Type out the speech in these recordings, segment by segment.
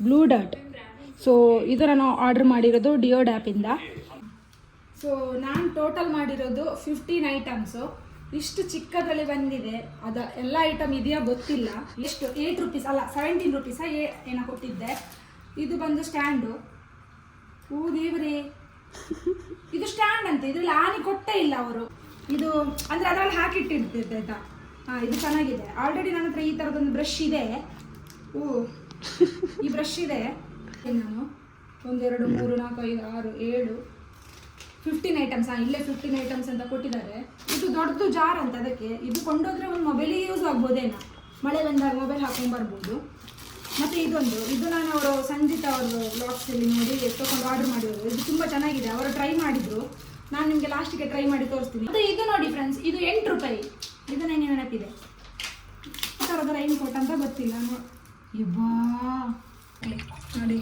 Blue dot so ಇದು ನಾನು order ಮಾಡಿರೋದು ಡಿಯೋ ಡ್ಯಾಪಿಂದ ಸೊ ನಾನು ಟೋಟಲ್ ಮಾಡಿರೋದು ಫಿಫ್ಟೀನ್ ಐಟಮ್ಸು ಇಷ್ಟು ಚಿಕ್ಕದಲ್ಲಿ ಬಂದಿದೆ. ಅದ ಎಲ್ಲ ಐಟಮ್ ಇದೆಯಾ ಗೊತ್ತಿಲ್ಲ. ಎಷ್ಟು? ಏಯ್ಟ್ ರುಪೀಸ್ ಅಲ್ಲ ಸೆವೆಂಟೀನ್ ರುಪೀಸ ಏ, ಏನೋ ಕೊಟ್ಟಿದ್ದೆ. ಇದು ಬಂದು ಸ್ಟ್ಯಾಂಡು ಹೂ ದೇವ್ರಿ ಇದು ಸ್ಟ್ಯಾಂಡ್ ಅಂತ, ಇದ್ರಲ್ಲಿ ಆನಿ ಕೊಟ್ಟೇ ಇಲ್ಲ ಅವರು. ಇದು, ಅಂದ್ರೆ ಅದರಲ್ಲಿ ಹಾಕಿಟ್ಟಿರ್ತಿದ್ದೆ ಆಯ್ತಾ? ಹಾಂ, ಇದು ಚೆನ್ನಾಗಿದೆ. ಆಲ್ರೆಡಿ ನನ್ನ ಹತ್ರ ಈ ಥರದೊಂದು ಬ್ರಷ್ ಇದೆ. ಓ ಈ ಬ್ರಷ್ ಇದೆ. ನಾನು ಒಂದೆರಡು, ಮೂರು, ನಾಲ್ಕು, ಐದು, ಆರು, ಏಳು ಫಿಫ್ಟೀನ್ ಐಟಮ್ಸ್ ಹಾಂ, ಇಲ್ಲೇ ಫಿಫ್ಟೀನ್ ಐಟಮ್ಸ್ ಅಂತ ಕೊಟ್ಟಿದ್ದಾರೆ. ಇದು ದೊಡ್ಡದು ಜಾರ್ ಅಂತ ಅದಕ್ಕೆ. ಇದು ಕೊಂಡೋದ್ರೆ ಒಂದು ಮೊಬೈಲಿಗೆ ಯೂಸ್ ಆಗ್ಬೋದೇನೋ. ಮಳೆ ಬಂದಾಗ ಮೊಬೈಲ್ ಹಾಕೊಂಡು ಬರ್ಬೋದು. ಮತ್ತು ಇದೊಂದು. ಇದು ನಾನು ಅವರು ಸಂಜಿತ್ ಅವರು ಬ್ಲಾಗ್ಸಲ್ಲಿ ನೋಡಿ ತೊಗೊಂಡು ಆರ್ಡರ್ ಮಾಡಿದ್ರು. ಇದು ತುಂಬ ಚೆನ್ನಾಗಿದೆ. ಅವರು ಟ್ರೈ ಮಾಡಿದ್ರು. ನಾನು ನಿಮಗೆ ಲಾಸ್ಟಿಗೆ ಟ್ರೈ ಮಾಡಿ ತೋರಿಸ್ತೀನಿ. ಮತ್ತು ಇದು ನೋಡಿ ಫ್ರೆಂಡ್ಸ್ ಇದು ಎಂಟು ರೂಪಾಯಿ. ಇದು ನನಗೆ ನೆನಪಿದೆ? ಈ ಥರದ ರೈನ್ ಕೋಟ್ ಅಂತ ಗೊತ್ತಿಲ್ಲ. ಯಬ್ಬಾ ನೋಡಿ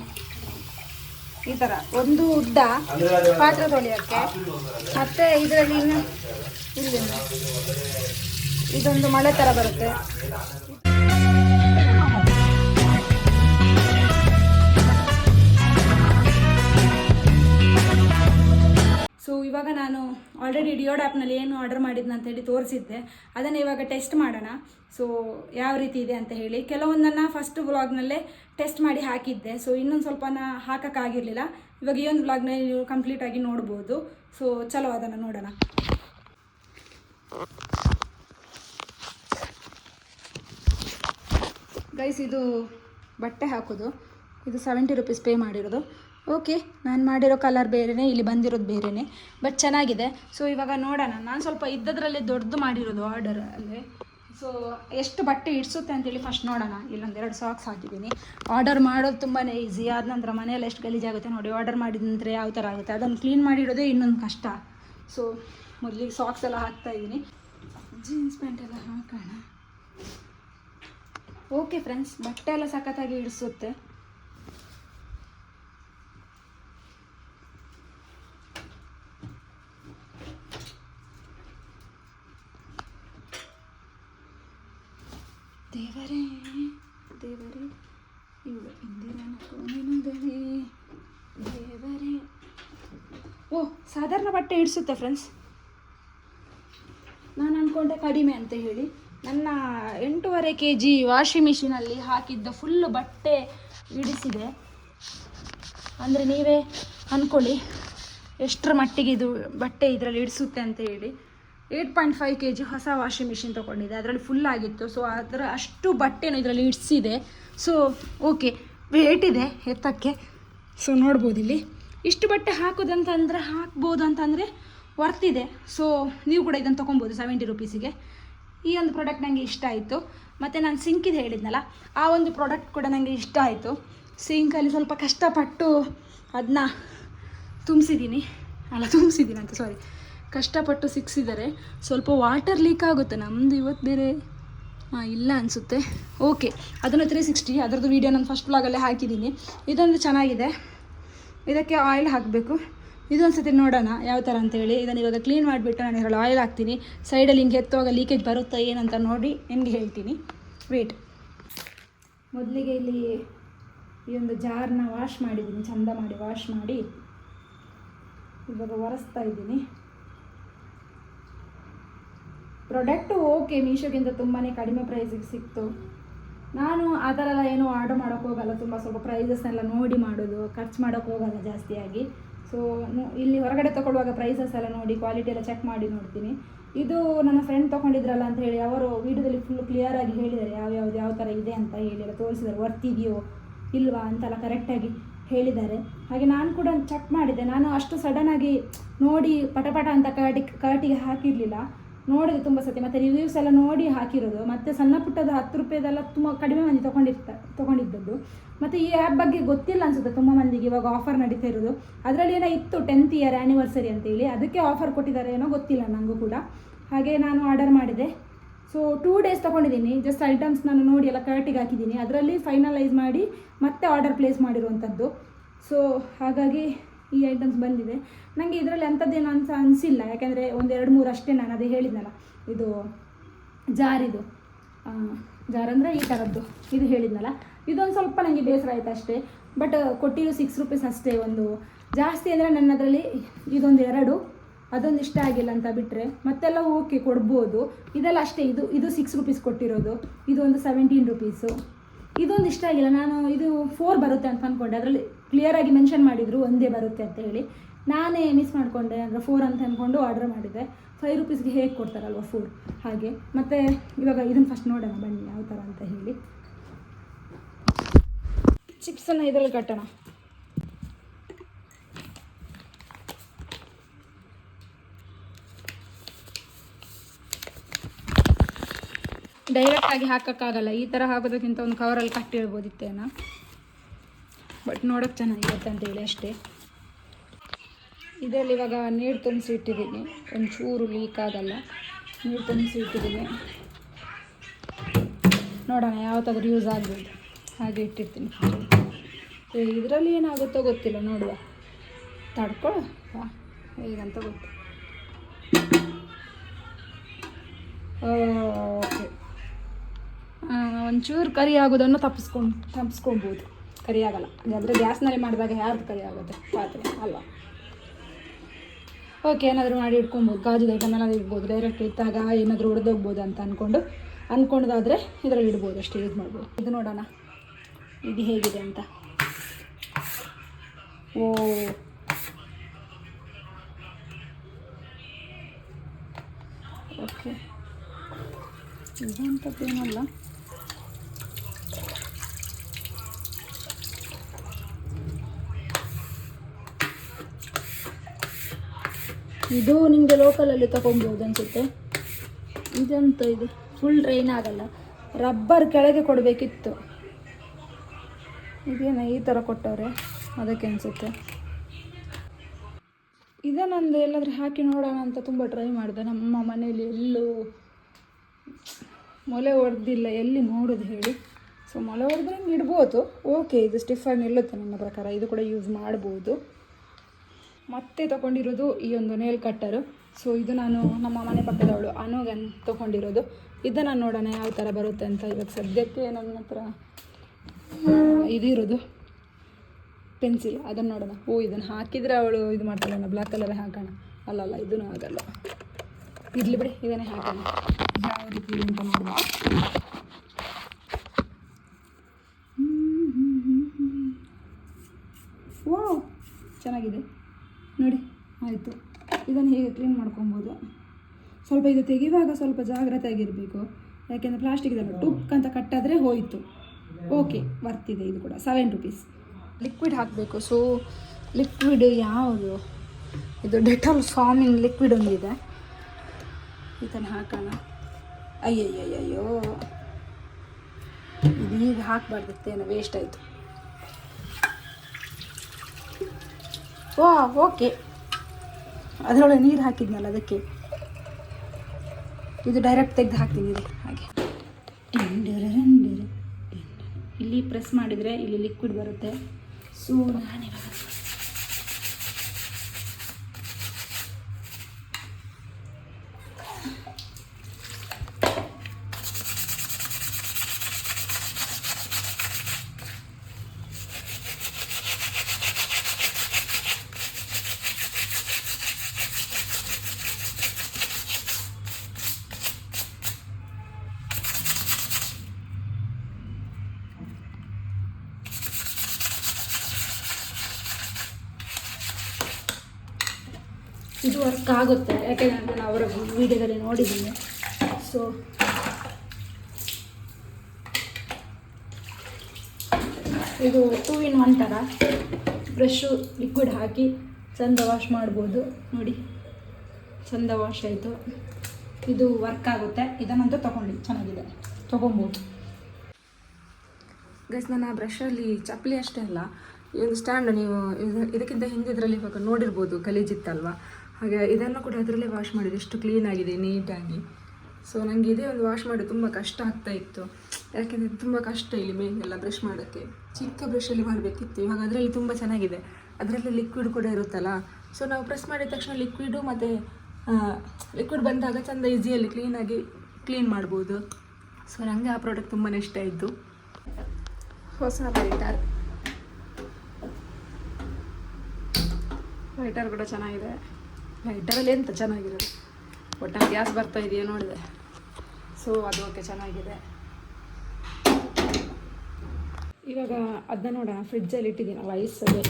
ಈ ಥರ ಒಂದು ಉದ್ದ ಪಾತ್ರೆ ತೊಳೆಯೋಕ್ಕೆ ಮತ್ತೆ ಇದರಲ್ಲಿ ಇನ್ನು ಇದೊಂದು ಮಳೆ ಥರ ಬರುತ್ತೆ. ಇವಾಗ ನಾನು ಆಲ್ರೆಡಿ ಡಿಯೋಡ್ ಆ್ಯಪ್ನಲ್ಲಿ ಏನು ಆರ್ಡರ್ ಮಾಡಿದ್ನ ಅಂತ ಹೇಳಿ ತೋರಿಸಿದ್ದೆ. ಅದನ್ನು ಇವಾಗ ಟೆಸ್ಟ್ ಮಾಡೋಣ. ಸೊ ಯಾವ ರೀತಿ ಇದೆ ಅಂತ ಹೇಳಿ. ಕೆಲವೊಂದನ್ನು ಫಸ್ಟ್ ವ್ಲಾಗ್ನಲ್ಲೇ ಟೆಸ್ಟ್ ಮಾಡಿ ಹಾಕಿದ್ದೆ. ಸೊ ಇನ್ನೊಂದು ಸ್ವಲ್ಪನ ಹಾಕೋಕ್ಕಾಗಿರಲಿಲ್ಲ. ಇವಾಗ ಈ ಒಂದು ವ್ಲಾಗ್ನಲ್ಲಿ ನೀವು ಕಂಪ್ಲೀಟಾಗಿ ನೋಡ್ಬೋದು. ಸೊ ಚಲೋ ಅದನ್ನು ನೋಡೋಣ. ಗೈಸ್ ಇದು ಬಟ್ಟೆ ಹಾಕೋದು. ಇದು ಸೆವೆಂಟಿ ರುಪೀಸ್ ಪೇ ಮಾಡಿರೋದು. ಓಕೆ ನಾನು ಮಾಡಿರೋ ಕಲರ್ ಬೇರೆನೇ, ಇಲ್ಲಿ ಬಂದಿರೋದು ಬೇರೆನೇ ಬಟ್ ಚೆನ್ನಾಗಿದೆ. ಸೊ ಇವಾಗ ನೋಡೋಣ. ನಾನು ಸ್ವಲ್ಪ ಇದ್ದದ್ರಲ್ಲೇ ದೊಡ್ಡದು ಮಾಡಿರೋದು ಆರ್ಡರ್ ಅಲ್ಲಿ. ಸೊ ಎಷ್ಟು ಬಟ್ಟೆ ಇಡ್ಸುತ್ತೆ ಅಂತೇಳಿ ಫಸ್ಟ್ ನೋಡೋಣ. ಇಲ್ಲೊಂದು ಎರಡು ಸಾಕ್ಸ್ ಹಾಕಿದ್ದೀನಿ. ಆರ್ಡರ್ ಮಾಡೋದು ತುಂಬಾ ಈಸಿ ಆದ ನಂತರ ಮನೆಯಲ್ಲಿ ಎಷ್ಟು ಗಲೀಜಾಗುತ್ತೆ ನೋಡಿ. ಆರ್ಡರ್ ಮಾಡಿದ ನಂತರ ಯಾವ ಥರ ಆಗುತ್ತೆ? ಅದನ್ನು ಕ್ಲೀನ್ ಮಾಡಿಡೋದೇ ಇನ್ನೊಂದು ಕಷ್ಟ. ಸೊ ಮೊದಲಿಗೆ ಸಾಕ್ಸ್ ಎಲ್ಲ ಹಾಕ್ತಾ ಇದ್ದೀನಿ. ಜೀನ್ಸ್ ಪ್ಯಾಂಟ್ ಎಲ್ಲ ಹಾಕೋಣ. ಓಕೆ ಫ್ರೆಂಡ್ಸ್ ಬಟ್ಟೆ ಎಲ್ಲ ಸಖತ್ತಾಗಿ ಇಡಿಸುತ್ತೆ. ದೇವರೇ ದೇವರೇ ಇವ ಇಂದಿರನ ಕೋಣಿನದಲ್ಲಿ ದೇವರೇ. ಓ, ಸಾಧಾರಣ ಬಟ್ಟೆ ಇಡಿಸುತ್ತೆ ಫ್ರೆಂಡ್ಸ್ ನಾನು ಅಂದ್ಕೊಂಡೆ ಕಡಿಮೆ ಅಂತ ಹೇಳಿ. ನನ್ನ ಎಂಟೂವರೆ ಕೆ ಜಿ ವಾಷಿಂಗ್ ಮಿಷಿನಲ್ಲಿ ಹಾಕಿದ್ದ ಫುಲ್ಲು ಬಟ್ಟೆ ಇಡಿಸಿದೆ. ಅಂದರೆ ನೀವೇ ಅಂದ್ಕೊಳ್ಳಿ ಎಷ್ಟರ ಮಟ್ಟಿಗೆ ಇದು ಬಟ್ಟೆ ಇದರಲ್ಲಿ ಇಡಿಸುತ್ತೆ ಅಂತ ಹೇಳಿ. Eight point five K G ಹೊಸ ವಾಷಿಂಗ್ ಮಿಷಿನ್ ತೊಗೊಂಡಿದ್ದೆ ಅದರಲ್ಲಿ ಫುಲ್ ಆಗಿತ್ತು. ಸೊ ಅದರ ಅಷ್ಟು ಬಟ್ಟೆನೂ ಇದರಲ್ಲಿ ಇಡ್ಸಿದೆ. ಸೊ ಓಕೆ ವೇಟ್ ಇದೆ ಎತ್ತಕ್ಕೆ. ಸೊ ನೋಡ್ಬೋದು ಇಲ್ಲಿ. ಇಷ್ಟು ಬಟ್ಟೆ ಹಾಕೋದಂತಂದರೆ, ಹಾಕ್ಬೋದು ಅಂತಂದರೆ ವರ್ತ್ ಇದೆ. ಸೊ ನೀವು ಕೂಡ ಇದನ್ನು ತೊಗೊಬೋದು ಸೆವೆಂಟಿ ರುಪೀಸಿಗೆ ಈ ಒಂದು ಪ್ರಾಡಕ್ಟ್ ನನಗೆ ಇಷ್ಟ ಆಯಿತು. ಮತ್ತು ನಾನು ಸಿಂಕಿದು ಹೇಳಿದ್ನಲ್ಲ, ಆ ಒಂದು ಪ್ರಾಡಕ್ಟ್ ಕೂಡ ನನಗೆ ಇಷ್ಟ ಆಯಿತು. ಸಿಂಕಲ್ಲಿ ಸ್ವಲ್ಪ ಕಷ್ಟಪಟ್ಟು ಅದನ್ನ ತುಂಬಿಸಿದ್ದೀನಿ. ಅಲ್ಲ ತುಂಬಿಸಿದ್ದೀನಿ ಅಂತ ಸಾರಿ ಕಷ್ಟಪಟ್ಟು ಸಿಕ್ಸಿದರೆ ಸ್ವಲ್ಪ ವಾಟರ್ ಲೀಕ್ ಆಗುತ್ತೆ. ನಮ್ಮದು ಇವತ್ತು ಬೇರೆ, ಹಾಂ, ಇಲ್ಲ ಅನಿಸುತ್ತೆ. ಓಕೆ ಅದನ್ನು ತ್ರೀ ಸಿಕ್ಸ್ಟಿ ಅದರದ್ದು ವೀಡಿಯೋ ನಾನು ಫಸ್ಟ್ ಬ್ಲಾಗಲ್ಲೇ ಹಾಕಿದ್ದೀನಿ. ಇದೊಂದು ಚೆನ್ನಾಗಿದೆ. ಇದಕ್ಕೆ ಆಯಿಲ್ ಹಾಕಬೇಕು. ಇದೊಂದು ಸತಿ ನೋಡೋಣ ಯಾವ ಥರ ಅಂತೇಳಿ. ಇದನ್ನು ಇವಾಗ ಕ್ಲೀನ್ ಮಾಡಿಬಿಟ್ಟು ನಾನು ಇದರಲ್ಲಿ ಆಯಿಲ್ ಹಾಕ್ತೀನಿ. ಸೈಡಲ್ಲಿ ಹಿಂಗೆ ಎತ್ತುವಾಗ ಲೀಕೇಜ್ ಬರುತ್ತಾ ಏನಂತ ನೋಡಿ ನಿಮಗೆ ಹೇಳ್ತೀನಿ. ವೇಟ್ ಮೊದಲಿಗೆ ಇಲ್ಲಿ ಈ ಒಂದು ಜಾರನ್ನ ವಾಶ್ ಮಾಡಿದ್ದೀನಿ. ಚಂದ ಮಾಡಿ ವಾಶ್ ಮಾಡಿ. ಇವಾಗ ಒರೆಸ್ತಾ ಇದ್ದೀನಿ. ಪ್ರಾಡಕ್ಟು ಓಕೆ ಮೀಶೋಗಿಂತ ತುಂಬಾ ಕಡಿಮೆ ಪ್ರೈಸಿಗೆ ಸಿಕ್ತು. ನಾನು ಆ ಥರ ಎಲ್ಲ ಏನೂ ಆರ್ಡರ್ ಮಾಡೋಕ್ಕೆ ಹೋಗಲ್ಲ, ತುಂಬ ಸ್ವಲ್ಪ ಪ್ರೈಸಸ್ನೆಲ್ಲ ನೋಡಿ ಮಾಡೋದು, ಖರ್ಚು ಮಾಡೋಕ್ಕೆ ಹೋಗಲ್ಲ ಜಾಸ್ತಿಯಾಗಿ ಸೊ ಇಲ್ಲಿ ಹೊರಗಡೆ ತೊಗೊಳ್ಳುವಾಗ ಪ್ರೈಸಸ್ ಎಲ್ಲ ನೋಡಿ ಕ್ವಾಲಿಟಿ ಎಲ್ಲ ಚೆಕ್ ಮಾಡಿ ನೋಡ್ತೀನಿ. ಇದು ನನ್ನ ಫ್ರೆಂಡ್ ತೊಗೊಂಡಿದ್ರಲ್ಲ ಅಂತ ಹೇಳಿ, ಅವರು ವೀಡಿಯೋದಲ್ಲಿ ಫುಲ್ ಕ್ಲಿಯರಾಗಿ ಹೇಳಿದ್ದಾರೆ, ಯಾವ ಯಾವ್ದು, ಯಾವ ಥರ ಇದೆ ಅಂತ ಹೇಳಿ ಎಲ್ಲ ತೋರಿಸಿದ್ದಾರೆ ವರ್ತ್ ಇದೆಯೋ, ಇಲ್ವಾ ಅಂತೆಲ್ಲ ಕರೆಕ್ಟಾಗಿ ಹೇಳಿದ್ದಾರೆ. ಹಾಗೆ ನಾನು ಕೂಡ ಚೆಕ್ ಮಾಡಿದ್ದೆ. ನಾನು ಅಷ್ಟು ಸಡನ್ನಾಗಿ ನೋಡಿ ಪಟಪಟ ಅಂತ ಕರ್ಟಿ ಕರ್ಟಿಗೆ ಹಾಕಿರಲಿಲ್ಲ. ನೋಡಿದೆ ತುಂಬ ಸತಿ. ಮತ್ತು ರಿವ್ಯೂಸ್ ಎಲ್ಲ ನೋಡಿ ಹಾಕಿರೋದು. ಮತ್ತು ಸಣ್ಣ ಪುಟ್ಟದ ಹತ್ತು ರೂಪಾಯಿದೆಲ್ಲ ತುಂಬ ಕಡಿಮೆ ಮಂದಿ ತೊಗೊಂಡಿರ್ತ, ತೊಗೊಂಡಿದ್ದದ್ದು. ಮತ್ತು ಈ ಆ್ಯಪ್ ಬಗ್ಗೆ ಗೊತ್ತಿಲ್ಲ ಅನಿಸುತ್ತೆ ತುಂಬ ಮಂದಿಗೆ. ಇವಾಗ ಆಫರ್ ನಡೀತಾ ಇರೋದು. ಅದರಲ್ಲಿ ಏನೋ ಇತ್ತು ಟೆಂತ್ ಇಯರ್ ಆ್ಯನಿವರ್ಸರಿ ಅಂತೇಳಿ. ಅದಕ್ಕೆ ಆಫರ್ ಕೊಟ್ಟಿದ್ದಾರೆ ಏನೋ ಗೊತ್ತಿಲ್ಲ ನನಗೂ ಕೂಡ. ಹಾಗೆ ನಾನು ಆರ್ಡರ್ ಮಾಡಿದೆ. ಸೊ ಟೂ ಡೇಸ್ ತೊಗೊಂಡಿದ್ದೀನಿ. ಜಸ್ಟ್ ಐಟಮ್ಸ್ ನಾನು ನೋಡಿ ಎಲ್ಲ ಕರೆಕ್ಟಿಗೆ ಹಾಕಿದ್ದೀನಿ. ಅದರಲ್ಲಿ ಫೈನಲೈಸ್ ಮಾಡಿ ಮತ್ತೆ ಆರ್ಡರ್ ಪ್ಲೇಸ್ ಮಾಡಿರುವಂಥದ್ದು ಸೊ ಹಾಗಾಗಿ ಈ ಐಟಮ್ಸ್ ಬಂದಿದೆ ನನಗೆ ಇದರಲ್ಲಿ ಅಂಥದ್ದೇನು ಅನ್ಸ ಅನಿಸಿಲ್ಲ. ಯಾಕೆಂದರೆ ಒಂದು ಎರಡು ಮೂರು ಅಷ್ಟೇ ನಾನು ಅದೇ ಹೇಳಿದ್ನಲ್ಲ. ಇದು ಜಾರಿದು. ಜಾರ್ ಅಂದರೆ ಈ ಥರದ್ದು ಇದು ಹೇಳಿದ್ನಲ್ಲ. ಇದೊಂದು ಸ್ವಲ್ಪ ನನಗೆ ಬೇಸರ ಆಯಿತು ಅಷ್ಟೇ. ಬಟ್ ಕೊಟ್ಟಿರೋ ಸಿಕ್ಸ್ ರುಪೀಸ್ ಅಷ್ಟೇ ಒಂದು. ಜಾಸ್ತಿ ಅಂದರೆ ನನ್ನ ಅದರಲ್ಲಿ ಇದೊಂದು ಎರಡು. ಅದೊಂದು ಇಷ್ಟ ಆಗಿಲ್ಲ ಅಂತ ಬಿಟ್ಟರೆ ಮತ್ತೆಲ್ಲ ಓಕೆ ಕೊಡ್ಬೋದು. ಇದೆಲ್ಲ ಅಷ್ಟೇ. ಇದು ಇದು ಸಿಕ್ಸ್ ರುಪೀಸ್ ಕೊಟ್ಟಿರೋದು. ಇದು ಒಂದು ಸೆವೆಂಟೀನ್ ರುಪೀಸು ಇದೊಂದು ಇಷ್ಟ ಆಗಿಲ್ಲ. ನಾನು ಇದು ಫೋರ್ ಬರುತ್ತೆ ಅಂತ ಅಂದ್ಕೊಂಡೆ ಅದರಲ್ಲಿ ಕ್ಲಿಯರಾಗಿ ಮೆನ್ಷನ್ ಮಾಡಿದರು ಒಂದೇ ಬರುತ್ತೆ ಅಂತ ಹೇಳಿ. ನಾನೇ ಮಿಸ್ ಮಾಡಿಕೊಂಡೆ. ಅಂದರೆ ಫೋರ್ ಅಂತ ಅಂದ್ಕೊಂಡು ಆರ್ಡರ್ ಮಾಡಿದ್ದೆ ಫೈವ್ ರುಪೀಸ್ಗೆ ಹೇಗೆ ಕೊಡ್ತಾರಲ್ವ ಫೋರ್ ಹಾಗೆ. ಮತ್ತು ಇವಾಗ ಇದನ್ನು ಫಸ್ಟ್ ನೋಡೋಣ. ಬನ್ನಿ ಯಾವ ಥರ ಅಂತ ಹೇಳಿ. ಚಿಪ್ಸನ್ನು ಇದರಲ್ಲಿ ಕಟ್ಟೋಣ. ಡೈರೆಕ್ಟಾಗಿ ಹಾಕೋಕ್ಕಾಗಲ್ಲ. ಈ ಥರ ಹಾಕೋದಕ್ಕಿಂತ ಒಂದು ಕವರಲ್ಲಿ ಕಟ್ಟಿಡ್ಬೋದಿತ್ತೇನ ಬಟ್ ನೋಡೋಕ್ಕೆ ಚೆನ್ನಾಗಿರುತ್ತೆ ಅಂತ ಹೇಳಿ ಅಷ್ಟೇ. ಇದರಲ್ಲಿ ಇವಾಗ ನೀರು ತುಂಬಿಸಿ ಇಟ್ಟಿದ್ದೀನಿ. ಒಂಚೂರು ಲೀಕ್ ಆಗಲ್ಲ. ನೀರು ತುಂಬಿಸಿ ಇಟ್ಟಿದ್ದೀನಿ. ನೋಡೋಣ ಯಾವತ್ತಾದ್ರೂ ಯೂಸ್ ಆಗ್ಬೋದು. ಹಾಗೆ ಇಟ್ಟಿರ್ತೀನಿ. ಇದರಲ್ಲಿ ಏನಾಗುತ್ತೋ ಗೊತ್ತಿಲ್ಲ, ನೋಡುವ. ತಡ್ಕೊಳ್ಳೋ ಹೇಗಂತ ಗೊತ್ತು. ಒಂಚೂರು ಕರಿ ಆಗೋದನ್ನು ತಪ್ಪಿಸ್ಕೊಂಡು ತಪ್ಪಿಸ್ಕೊಬೋದು ಕರಿ ಆಗಲ್ಲ ಅಂದರೆ ಗ್ಯಾಸ್ನಲ್ಲಿ ಮಾಡಿದಾಗ ಯಾರ್ದು ಕರಿ ಆಗುತ್ತೆ ಪಾತ್ರೆ, ಅಲ್ವಾ? ಓಕೆ ಏನಾದರೂ ಮಾಡಿ ಇಟ್ಕೊಬೋದು ಗಾಜು ಐಟಮ್ ಏನಾದರೂ ಇಡ್ಬೋದು. ಡೈರೆಕ್ಟ್ ಇಟ್ಟಾಗ ಏನಾದರೂ ಹೊಡೆದೋಗ್ಬೋದು ಅಂತ ಅಂದ್ಕೊಂಡು ಅಂದ್ಕೊಂಡಾದರೆ ಇದರಲ್ಲಿ ಇಡ್ಬೋದು ಅಷ್ಟೇ ಯೂಸ್ ಮಾಡ್ಬೋದು. ಇದು ನೋಡೋಣ. ಇದು ಹೇಗಿದೆ ಅಂತ. ಓ. ಓಕೆ ಇದಂಥದ್ದೇನಲ್ಲ ಇದು ನಿಮಗೆ ಲೋಕಲಲ್ಲಿ ತಗೊಬೋದು ಅನಿಸುತ್ತೆ. ಇದಂತ ಇದು. ಫುಲ್ ಡ್ರೈನ್ ಆಗಲ್ಲ. ರಬ್ಬರ್ ಕೆಳಗೆ ಕೊಡಬೇಕಿತ್ತು. ಇದೇನ ಈ ಥರ ಕೊಟ್ಟವ್ರೆ. ಅದಕ್ಕೆ ಅನಿಸುತ್ತೆ. ಇದನ್ನೊಂದು ಎಲ್ಲಾದರೂ ಹಾಕಿ ನೋಡೋಣ ಅಂತ ತುಂಬ ಟ್ರೈ ಮಾಡಿದೆ. ನಮ್ಮ ಮನೇಲಿ ಎಲ್ಲೂ ಮೊಲೆ ಹೊಡೆದಿಲ್ಲ ಎಲ್ಲಿ ನೋಡೋದು ಹೇಳಿ. ಸೊ ಮೊಲೆ ಹೊಡೆದ್ರೆ ಇಡ್ಬೋದು. ಓಕೆ ಇದು ಸ್ಟಿಫಾಗಿ ನಿಲ್ಲುತ್ತೆ ನನ್ನ ಪ್ರಕಾರ. ಇದು ಕೂಡ ಯೂಸ್ ಮಾಡ್ಬೋದು. ಮತ್ತೆ ತಗೊಂಡಿರೋದು ಈ ಒಂದು ನೇಲ್ ಕಟ್ಟರು ಸೊ ಇದು ನಾನು ನಮ್ಮ ಮನೆ ಪಕ್ಕದವಳು ಅನುಗನ್ ತೊಗೊಂಡಿರೋದು. ಇದನ್ನು ನೋಡೋಣ ಯಾವ ಥರ ಬರುತ್ತೆ ಅಂತ ಇವಾಗ ಸದ್ಯಕ್ಕೆ ನನ್ನ ಹತ್ರ ಇದಿರೋದು ಪೆನ್ಸಿಲ್ ಅದನ್ನು ನೋಡೋಣ. ಓ, ಇದನ್ನು ಹಾಕಿದರೆ ಅವಳು ಇದು ಮಾಡ್ತಾಳೆ ಬ್ಲ್ಯಾಕ್ ಕಲರೇ ಹಾಕೋಣ. ಅಲ್ಲಲ್ಲ ಇದೂ ಆಗಲ್ಲ ಇರಲಿ ಬಿಡಿ, ಇದನ್ನೇ ಹಾಕೋಣ. ಯಾವ ರೀತಿ ಅಂತ ನೋಡೋಣ. ಚೆನ್ನಾಗಿದೆ. ನೋಡಿ, ಆಯಿತು. ಇದನ್ನು ಹೇಗೆ ಕ್ಲೀನ್ ಮಾಡ್ಕೊಬೋದು? ಸ್ವಲ್ಪ ಇದು ತೆಗೆಯುವಾಗ ಸ್ವಲ್ಪ ಜಾಗ್ರತೆಯಾಗಿರಬೇಕು ಯಾಕೆಂದರೆ ಪ್ಲಾಸ್ಟಿಕ್ ಇದೆಲ್ಲ ಟುಕ್ ಅಂತ ಕಟ್ಟಾದರೆ ಹೋಯಿತು. ಓಕೆ ಬರ್ತಿದೆ ಇದು ಕೂಡ. ಸೆವೆನ್ ರುಪೀಸ್ ಲಿಕ್ವಿಡ್ ಹಾಕಬೇಕು. ಸೊ ಲಿಕ್ವಿಡ್ ಯಾವುದು? ಇದು ಡೆಟಾಲ್ ಫಾರ್ಮಿಂಗ್ ಲಿಕ್ವಿಡ್ ಒಂದಿದೆ. ಇದನ್ನು ಹಾಕೋಣ. ಅಯ್ಯಯ್ಯಯ್ಯೋ ಇದೀಗ ಹಾಕಬಾರ್ದಿತ್ತೇನೋ ವೇಸ್ಟ್ ಆಯಿತು. ವಾ, ಓಕೆ. ಅದರೊಳಗೆ ನೀರು ಹಾಕಿದ್ನಲ್ಲ ಅದಕ್ಕೆ. ಇದು ಡೈರೆಕ್ಟ್ ತೆಗೆದು ಹಾಕ್ತೀನಿ ಇದು ಹಾಗೆ. ಇಲ್ಲಿ ಪ್ರೆಸ್ ಮಾಡಿದರೆ ಇಲ್ಲಿ ಲಿಕ್ವಿಡ್ ಬರುತ್ತೆ. ಸೊ ನಾನಿವಾಗ ಇದು ವರ್ಕ್ ಆಗುತ್ತೆ. ಯಾಕೆಂದರೆ ನಾನು ಅವರ ವಿಡಿಯೋದಲ್ಲಿ ನೋಡಿದ್ದೀನಿ. ಸೊ ಇದು ಟೂ ಇನ್ ಬ್ರಷು ಲಿಕ್ವಿಡ್ ಹಾಕಿ ಚಂದ ವಾಶ್ ಮಾಡ್ಬೋದು. ನೋಡಿ, ಚಂದ ವಾಶ್ ಆಯಿತು. ಇದು ವರ್ಕ್ ಆಗುತ್ತೆ. ಇದನ್ನಂತೂ ತೊಗೊಂಡು, ಚೆನ್ನಾಗಿದೆ. ತೊಗೊಬೋದು. ಗೈಸ್ ಆ ಬ್ರಷಲ್ಲಿ ಚಪ್ಪಲಿ ಅಷ್ಟೇ ಅಲ್ಲ. ಒಂದು ಸ್ಟ್ಯಾಂಡ್ ನೀವು ಇದು- ಇದಕ್ಕಿಂತ ಹಿಂದಿದ್ರಲ್ಲಿ ಇವಾಗ ನೋಡಿರ್ಬೋದು ಗಲೀಜಿತ್ತಲ್ವ ಹಾಗೆ ಇದನ್ನು ಕೂಡ ಅದರಲ್ಲೇ ವಾಶ್ ಮಾಡಿದೆ ಎಷ್ಟು ಕ್ಲೀನ್ ಆಗಿದೆ ನೀಟಾಗಿ ಸೊ ನನಗೆ ಇದೇ ಒಂದು ವಾಶ್ ಮಾಡಿ ತುಂಬ ಕಷ್ಟ ಆಗ್ತಾ ಇತ್ತು. ಯಾಕೆಂದರೆ ತುಂಬ ಕಷ್ಟ ಇಲ್ಲಿ ಮೇಲೆಲ್ಲ ಬ್ರಷ್ ಮಾಡೋಕ್ಕೆ. ಚಿಕ್ಕ ಬ್ರಷಲ್ಲಿ ಮಾಡಬೇಕಿತ್ತು, ಇವಾಗ ಅದರಲ್ಲಿ ತುಂಬ ಚೆನ್ನಾಗಿದೆ. ಅದರಲ್ಲಿ ಲಿಕ್ವಿಡ್ ಕೂಡ ಇರುತ್ತಲ್ಲ. ಸೊ ನಾವು ಪ್ರೆಸ್ ಮಾಡಿದ ತಕ್ಷಣ ಲಿಕ್ವಿಡು ಮತ್ತು ಲಿಕ್ವಿಡ್ ಬಂದಾಗ ಚೆಂದ ಈಸಿಯಲ್ಲಿ ಕ್ಲೀನಾಗಿ ಕ್ಲೀನ್ ಮಾಡ್ಬೋದು. ಸೊ ನನಗೆ ಆ ಪ್ರಾಡಕ್ಟ್ ತುಂಬಾ ಇಷ್ಟ ಆಯಿತು. ಹೊಸ ಲೈಟರ್ ಲೈಟರ್ ಕೂಡ ಚೆನ್ನಾಗಿದೆ. ಲೈಟರಲ್ಲಿ ಎಂತ ಚೆನ್ನಾಗಿರೋದು. ಒಟ್ಟಾಗಿ ಗ್ಯಾಸ್ ಬರ್ತಾ ಇದೆಯೋ ನೋಡಿದೆ. ಸೊ ಅದು ಓಕೆ ಚೆನ್ನಾಗಿದೆ. ಇವಾಗ ಅದನ್ನ ನೋಡೋಣ. ಫ್ರಿಜ್ಜಲ್ಲಿ ಇಟ್ಟಿದ್ದೀನಲ್ಲ ಐಸಲ್ಲಿ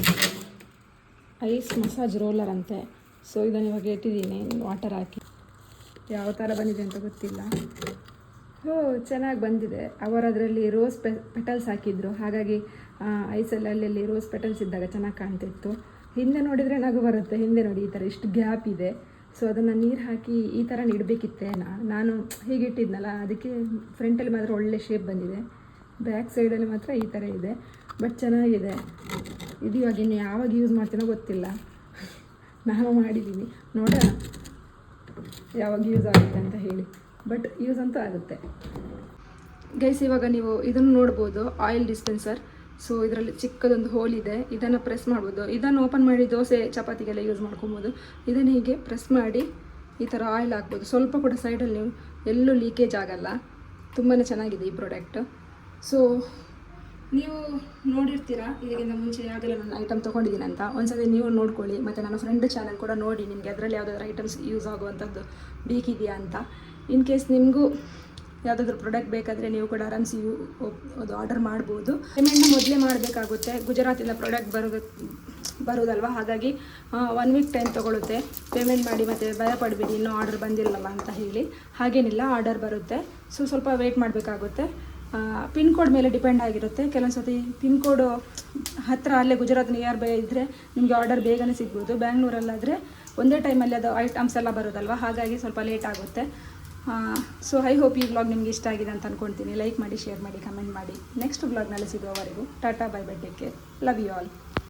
ಐಸ್ ಮಸಾಜ್ ರೋಲರ್ ಅಂತೆ. ಸೊ ಇದನ್ನು ಇವಾಗ ಇಟ್ಟಿದ್ದೀನಿ ವಾಟರ್ ಹಾಕಿ. ಯಾವ ಥರ ಬಂದಿದೆ ಅಂತ ಗೊತ್ತಿಲ್ಲ. ಹೋ, ಚೆನ್ನಾಗಿ ಬಂದಿದೆ. ಅವರದರಲ್ಲಿ ರೋಸ್ ಪೆ ಪೆಟಲ್ಸ್ ಹಾಕಿದ್ರು. ಹಾಗಾಗಿ ಆ, ಐಸಲ್ಲಿ ಅಲ್ಲಲ್ಲಿ ರೋಸ್ ಪೆಟಲ್ಸ್ ಇದ್ದಾಗ ಚೆನ್ನಾಗಿ ಕಾಣ್ತಿತ್ತು. ಹಿಂದೆ ನೋಡಿದರೆ ನಗು ಬರುತ್ತೆ. ಹಿಂದೆ ನೋಡಿ ಈ ಥರ ಇಷ್ಟು ಗ್ಯಾಪ್ ಇದೆ. ಸೊ ಅದನ್ನು ನೀರು ಹಾಕಿ ಈ ಥರ ನೀಡಬೇಕಿತ್ತೆ ನಾನು ಹೀಗೆ ಇಟ್ಟಿದ್ನಲ್ಲ ಅದಕ್ಕೆ ಫ್ರಂಟಲ್ಲಿ ಮಾತ್ರ ಒಳ್ಳೆ ಶೇಪ್ ಬಂದಿದೆ. ಬ್ಯಾಕ್ ಸೈಡಲ್ಲಿ ಮಾತ್ರ ಈ ಥರ ಇದೆ. ಬಟ್ ಚೆನ್ನಾಗಿದೆ. ಇದು ಇವಾಗ ಇನ್ನು ಯಾವಾಗ ಯೂಸ್ ಮಾಡ್ತೀನೋ ಗೊತ್ತಿಲ್ಲ. ನಾನು ಮಾಡಿದ್ದೀನಿ ನೋಡೋಣ ಯಾವಾಗ ಯೂಸ್ ಆಗುತ್ತೆ ಅಂತ ಹೇಳಿ. ಬಟ್ ಯೂಸ್ ಅಂತೂ ಆಗುತ್ತೆ. ಗೈಸ್ ಇವಾಗ ನೀವು ಇದನ್ನು ನೋಡ್ಬೋದು ಆಯಿಲ್ ಡಿಸ್ಪೆನ್ಸರ್ ಸೊ ಇದರಲ್ಲಿ ಚಿಕ್ಕದೊಂದು ಹೋಲ್ ಇದೆ ಇದನ್ನು ಪ್ರೆಸ್ ಮಾಡ್ಬೋದು. ಇದನ್ನು ಓಪನ್ ಮಾಡಿ ದೋಸೆ, ಚಪಾತಿಗೆಲ್ಲ ಯೂಸ್ ಮಾಡ್ಕೊಬೋದು. ಇದನ್ನು ಹೀಗೆ ಪ್ರೆಸ್ ಮಾಡಿ ಈ ಥರ ಆಯಿಲ್ ಹಾಕ್ಬೋದು. ಸ್ವಲ್ಪ ಕೂಡ ಸೈಡಲ್ಲಿ ನೀವು ಎಲ್ಲೂ ಲೀಕೇಜ್ ಆಗಲ್ಲ. ತುಂಬಾ ಚೆನ್ನಾಗಿದೆ ಈ ಪ್ರಾಡಕ್ಟ್ ಸೊ ನೀವು ನೋಡಿರ್ತೀರಾ? ಇದಕ್ಕಿಂತ ಮುಂಚೆ ಯಾವುದೆಲ್ಲ ನಾನು ಐಟಮ್ ತೊಗೊಂಡಿದ್ದೀನಿ ಅಂತ. ಒಂದ್ಸತಿ ನೀವು ನೋಡ್ಕೊಳ್ಳಿ. ಮತ್ತು ನನ್ನ ಫ್ರೆಂಡ್ ಚಾನಲ್ ಕೂಡ ನೋಡಿ. ನಿಮಗೆ ಅದರಲ್ಲಿ ಯಾವುದಾದ್ರು ಐಟಮ್ಸ್ ಯೂಸ್ ಆಗುವಂಥದ್ದು ಬೇಕಿದೆಯಾ ಅಂತ. ಇನ್ ಕೇಸ್ ನಿಮಗೂ ಯಾವುದಾದ್ರೂ ಪ್ರಾಡಕ್ಟ್ ಬೇಕಾದರೆ ನೀವು ಕೂಡ ಆರಾಮ್ಸಿ ಯೂ ಅದು ಆರ್ಡರ್ ಮಾಡ್ಬೋದು. ಪೇಮೆಂಟ್ನ ಮೊದಲೇ ಮಾಡಬೇಕಾಗುತ್ತೆ. ಗುಜರಾತಿಂದ ಪ್ರಾಡಕ್ಟ್ ಬರೋದು, ಬರೋದಲ್ವ? ಹಾಗಾಗಿ ಒನ್ ವೀಕ್ ಟೈಮ್ ತೊಗೊಳುತ್ತೆ. ಪೇಮೆಂಟ್ ಮಾಡಿ ಮತ್ತು ಭಯ ಪಡಬೇಡಿ ಇನ್ನೂ ಆರ್ಡರ್ ಬಂದಿಲ್ಲಲ್ಲ ಅಂತ ಹೇಳಿ. ಹಾಗೇನಿಲ್ಲ ಆರ್ಡರ್ ಬರುತ್ತೆ. ಸೊ ಸ್ವಲ್ಪ ವೆಯ್ಟ್ ಮಾಡಬೇಕಾಗುತ್ತೆ. ಪಿನ್ ಕೋಡ್ ಮೇಲೆ ಡಿಪೆಂಡ್ ಆಗಿರುತ್ತೆ. ಕೆಲವೊಂದು ಸತಿ ಪಿನ್ ಕೋಡು ಹತ್ತಿರ ಅಲ್ಲೇ ಗುಜರಾತ್ ನಿಯರ್ ಬೈ ಇದ್ದರೆ ನಿಮಗೆ ಆರ್ಡರ್ ಬೇಗನೆ ಸಿಗ್ಬೋದು. ಬ್ಯಾಂಗ್ಳೂರಲ್ಲಾದರೆ ಒಂದೇ ಟೈಮಲ್ಲಿ ಅದು ಐಟಮ್ಸ್ ಎಲ್ಲ ಬರೋದಲ್ವ? ಹಾಗಾಗಿ ಸ್ವಲ್ಪ ಲೇಟ್ ಆಗುತ್ತೆ. ಸೊ ಐ ಹೋಪ್ ಈ ವ್ಲಾಗ್ ನಿಮ್ಗೆ ಇಷ್ಟ ಆಗಿದೆ ಅಂತ ಅಂದ್ಕೊಳ್ತೀನಿ ಲೈಕ್ ಮಾಡಿ ಶೇರ್ ಮಾಡಿ ಕಮೆಂಟ್ ಮಾಡಿ. ನೆಕ್ಸ್ಟ್ ವ್ಲಾಗ್ನಲ್ಲಿ ಸಿಗೋವರೆಗೂ Tata bye bye take care love you all